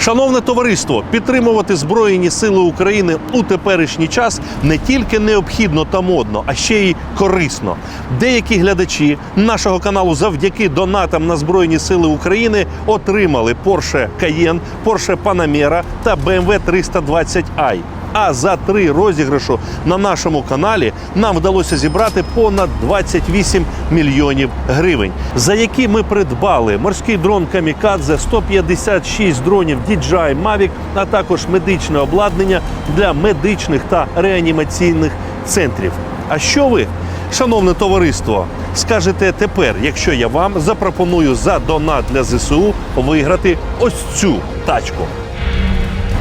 Шановне товариство, підтримувати Збройні Сили України у теперішній час не тільки необхідно та модно, а ще й корисно. Деякі глядачі нашого каналу завдяки донатам на Збройні Сили України отримали Porsche Cayenne, Porsche Panamera та BMW 320i. А за три розіграшу на нашому каналі нам вдалося зібрати понад 28 мільйонів гривень, за які ми придбали морський дрон Камікадзе, 156 дронів DJI Mavic, а також медичне обладнання для медичних та реанімаційних центрів. А що ви, шановне товариство, скажете тепер, якщо я вам запропоную за донат для ЗСУ виграти ось цю тачку?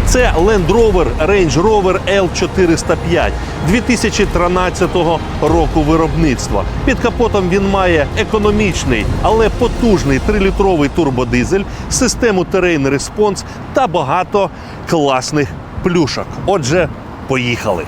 Це Land Rover Range Rover L405 2013 року виробництва. Під капотом він має економічний, але потужний 3-літровий турбодизель, систему Terrain Response та багато класних плюшок. Отже, поїхали.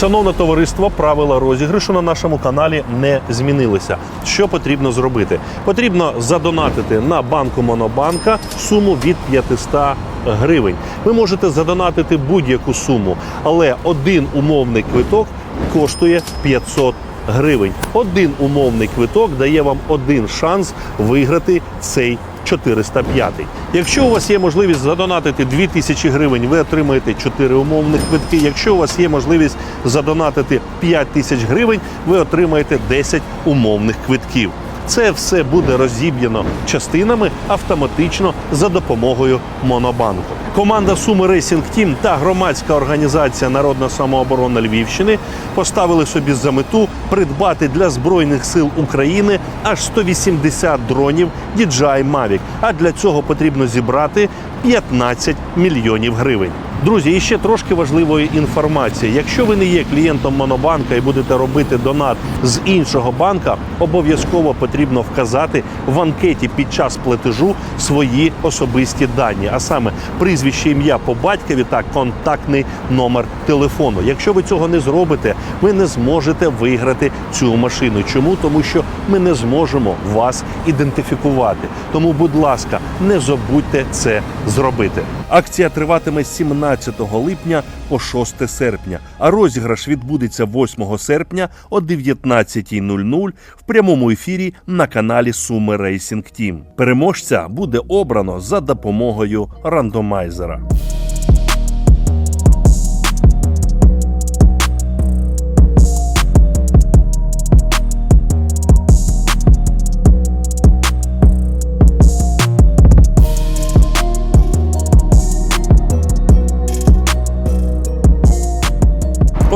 Шановне товариство, правила розіграшу на нашому каналі не змінилися. Що потрібно зробити? Потрібно задонатити на банку Монобанка суму від 500 гривень. Ви можете задонатити будь-яку суму, але один умовний квиток коштує 500 гривень. Один умовний квиток дає вам один шанс виграти цей 405. Якщо у вас є можливість задонатити 2000 гривень, ви отримаєте 4 умовних квитки. Якщо у вас є можливість задонатити 5 тисяч гривень, ви отримаєте 10 умовних квитків. Це все буде розіб'яно частинами автоматично за допомогою Монобанку. Команда Суми Рейсінг Тім та громадська організація Народна самооборона Львівщини поставили собі за мету придбати для збройних сил України аж 180 дронів DJI Mavic. А для цього потрібно зібрати 15 мільйонів гривень. Друзі, і ще трошки важливої інформації. Якщо ви не є клієнтом Монобанка і будете робити донат з іншого банка, обов'язково потрібно вказати в анкеті під час платежу свої особисті дані, а саме прізвище, ім'я по батькові та контактний номер телефону. Якщо ви цього не зробите, ви не зможете виграти цю машину. Чому? Тому що ми не зможемо вас ідентифікувати. Тому, будь ласка, не забудьте це зробити. Акція триватиме з 17 липня по 6 серпня, а розіграш відбудеться 8 серпня о 19.00 в прямому ефірі на каналі Суми Рейсінг Тім. Переможця буде обрано за допомогою рандомайзера.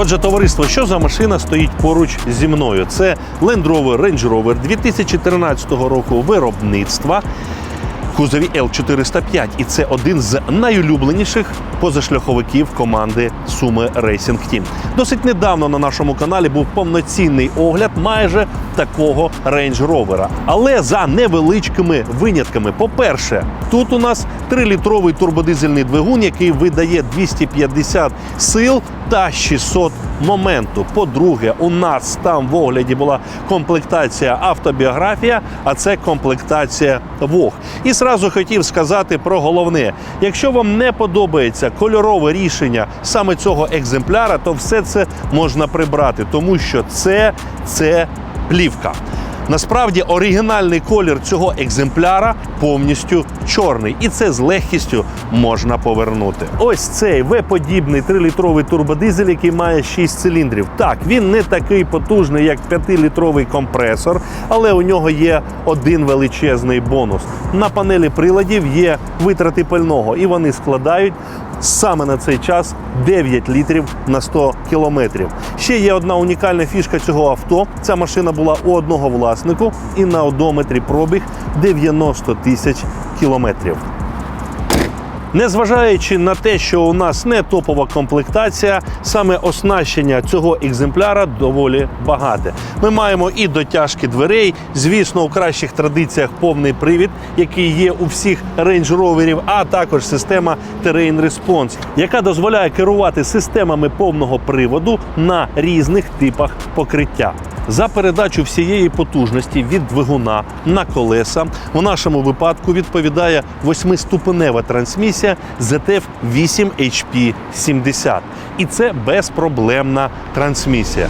Отже, товариство, що за машина стоїть поруч зі мною? Це Land Rover Range Rover 2013 року виробництва. Кузові L405, і це один з найулюбленіших позашляховиків команди Суми Racing Team. Досить недавно на нашому каналі був повноцінний огляд майже такого Range Rover. Але за невеличкими винятками. По-перше, тут у нас 3-літровий турбодизельний двигун, який видає 250 сил та 600 моменту. По-друге, у нас там в огляді була комплектація автобіографія, а це комплектація ВОГ. І зразу хотів сказати про головне: якщо вам не подобається кольорове рішення саме цього екземпляра, то все це можна прибрати, тому що це, це плівка. Насправді оригінальний колір цього екземпляра повністю чорний, і це з легкістю можна повернути. Ось цей В-подібний 3-літровий турбодизель, який має 6 циліндрів. Так, він не такий потужний, як 5-літровий компресор, але у нього є один величезний бонус. На панелі приладів є витрати пального, і вони складають саме на цей час 9 літрів на 100 кілометрів. Ще є одна унікальна фішка цього авто. Ця машина була у одного власнику і на одометрі пробіг 90 тисяч кілометрів. Незважаючи на те, що у нас не топова комплектація, саме оснащення цього екземпляра доволі багате. Ми маємо і дотяжки дверей, звісно, у кращих традиціях повний привід, який є у всіх рейндж-роверів, а також система Terrain Response, яка дозволяє керувати системами повного приводу на різних типах покриття. За передачу всієї потужності від двигуна на колеса в нашому випадку відповідає восьмиступенева трансмісія ZF 8 HP 70. І це безпроблемна трансмісія.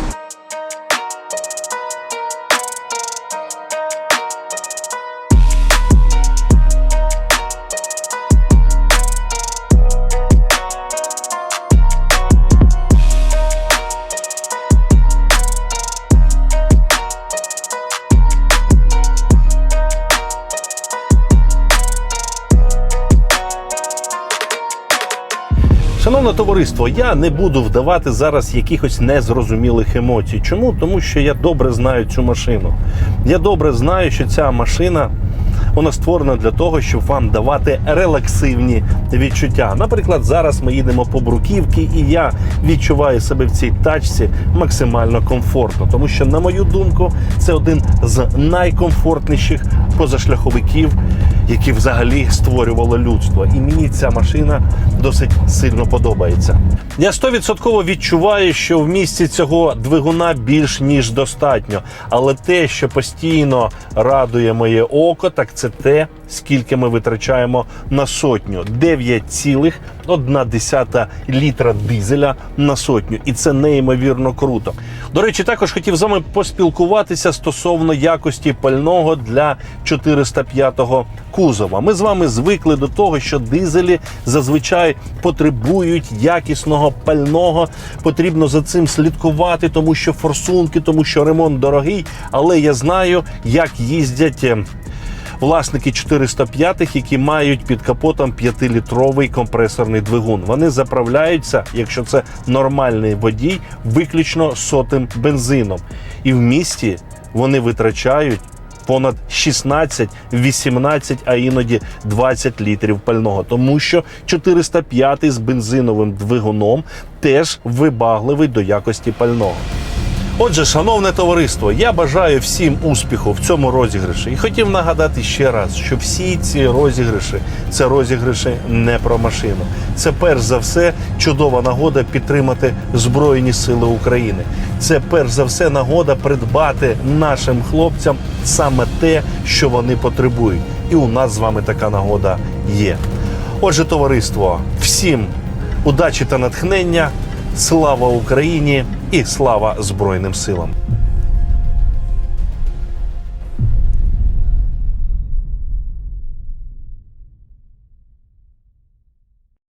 Шановне товариство, я не буду вдавати зараз якихось незрозумілих емоцій. Чому? Тому що я добре знаю цю машину. Я добре знаю, що ця машина вона створена для того, щоб вам давати релаксивні відчуття. Наприклад, зараз ми їдемо по бруківці, і я відчуваю себе в цій тачці максимально комфортно, тому що, на мою думку, це один з найкомфортніших позашляховиків, які взагалі створювало людство. І мені ця машина досить сильно подобається. Я стовідсотково відчуваю, що в місці цього двигуна більш ніж достатньо. Але те, що постійно радує моє око, так це те, скільки ми витрачаємо на сотню 9,1 літра дизеля на сотню, і це неймовірно круто. До речі, також хотів з вами поспілкуватися стосовно якості пального для 405-го кузова. Ми з вами звикли до того, що дизелі зазвичай потребують якісного пального. Потрібно за цим слідкувати, тому що форсунки, тому що ремонт дорогий. Але я знаю, як їздять. Власники 405-х, які мають під капотом 5-літровий компресорний двигун. Вони заправляються, якщо це нормальний водій, виключно сотим бензином. І в місті вони витрачають понад 16, 18, а іноді 20 літрів пального, тому що 405 з бензиновим двигуном теж вибагливий до якості пального. Отже, шановне товариство, я бажаю всім успіху в цьому розіграші і хотів нагадати ще раз, що всі ці розіграші це розіграші не про машину. Це перш за все чудова нагода підтримати Збройні Сили України. Це перш за все нагода придбати нашим хлопцям саме те, що вони потребують. І у нас з вами така нагода є. Отже, товариство, всім удачі та натхнення. Слава Україні і слава Збройним силам!